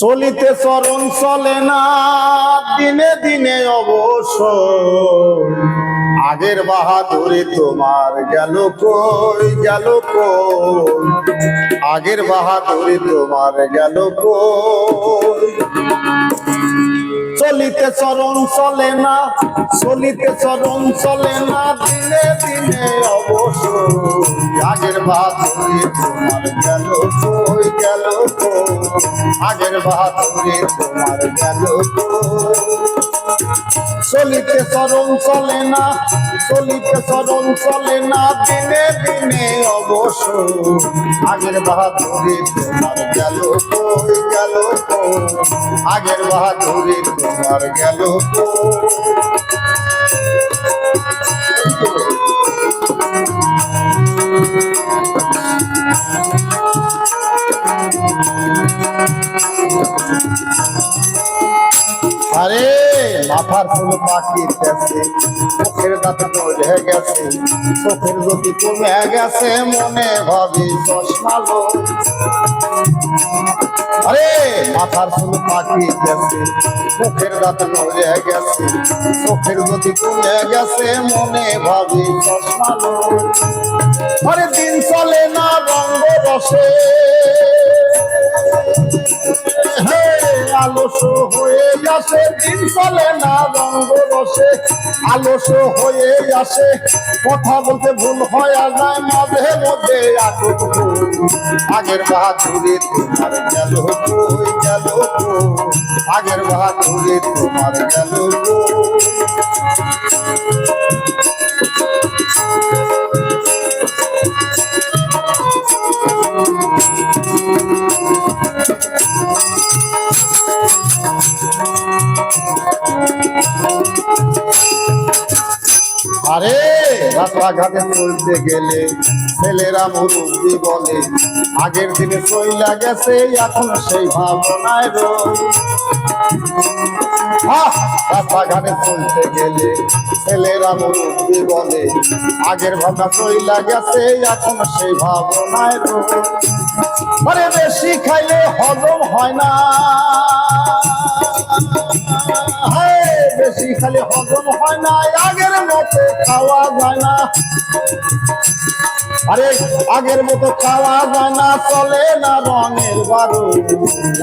চলিতে চরণ চলে না, দিনে দিনে অবশ্য আগের বাহাদুরি তোমার গেল কই, গেল আগের বাহাদুরি তোমার গেল চলিতে চরণ চলে না, চলিতে চরণ চলে না, দিনে দিনে আগের বাহাদুরি তোমার গেল কই? গেল আগের বাহাদুরি তোমার গেল চলিতে চরণ চলে না, চলিতে চরণ চলে না, দিনে দিনে অবশ্য আগের বাহাদুরি তোমার গেল কই? গেল আগের বাহাদুরি তোমার গেল আরে মাথার ফুল পাখি গেছে চোখের দাঁত পড়ে গেছে চোখের জ্যোতি কমে গেছে মনে ভাবি চশমালো আরে মাথার ফুল পাখি গেছে চোখের দাঁত পড়ে গেছে চোখের জ্যোতি কমে গেছে মনে ভাবি চশমালো আরে দিন চলে না রঙ্গ রসে। হে, আলস আসে দিন চলে না রঙ্গ রসে আলস হয়ে আসে। কথা বলতে ভুল হয়, আর যায় মাঝে মধ্যে। আগের বাহাদুরে তোমার গেল গেল আগের বাহাদুরে তোমার গেল আরে, রাস্তাঘাটে চলতে গেলে ছেলেরা মুরব্বী বলে, আগের দিনে চইলা গেছে, এখন সেই ভাবনায় রাস্তাঘাটে চলতে গেলে ছেলেরা মুরব্বী বলে, আগের ভাবনা চইলা গেছে, এখন সেই ভাবনায় আরে, বেশি খাইলে হজম হয় না। বেশি খালি হজম হয় না। আরে, আগের মতো খাওয়া যায় না চলে না রঙের বারো।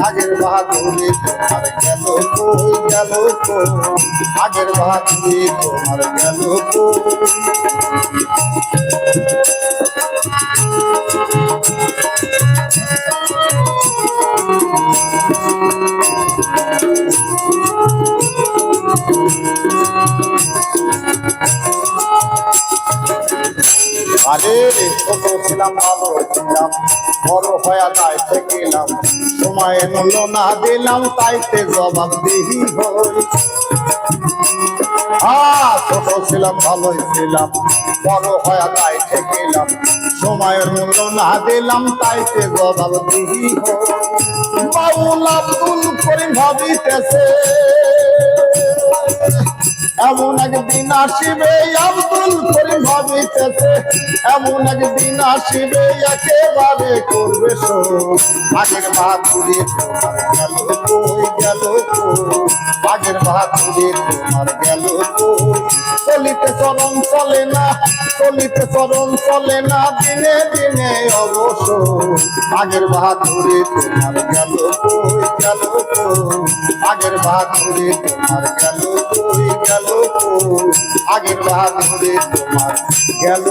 আগের বাহাদুরি তোমার গেল কই গেল কই? আগের বাহাদুরি তোমার গেল কই? আরে, ছোট ছিলাম, ভালো ছিলাম, বড় হয়ে দায়িত্বে গেলাম সময় মূল্য না দিলাম, তাইতে জবাব দিহি হই। ছোট ছিলাম, ভালোই ছিলাম, বড় হয়ে দায়িত্বে গেলাম সময়ের মূল্য না দিলাম, তাইতে জবাব দিহি হই। বাউল আব্দুল করিম ভাবিতেছে এমন একদিন আসিবে আব্দুল করিম ভাবিতেছে এমন একদিন আসিবে, একেবারে করবে শোক। আগের বাদ তোমার গেল গেল আগের বাহাদুরি তোমার গেল। চলিতে চরণ চলে না, চলিতে চরণ চলে না, দিনে দিনে অবশ্য আগের বাহাদুরি তোমার গেল গেল আগের বাহাদুরি তোমার গেল গেল আগের বাহাদুরি তোমার গেল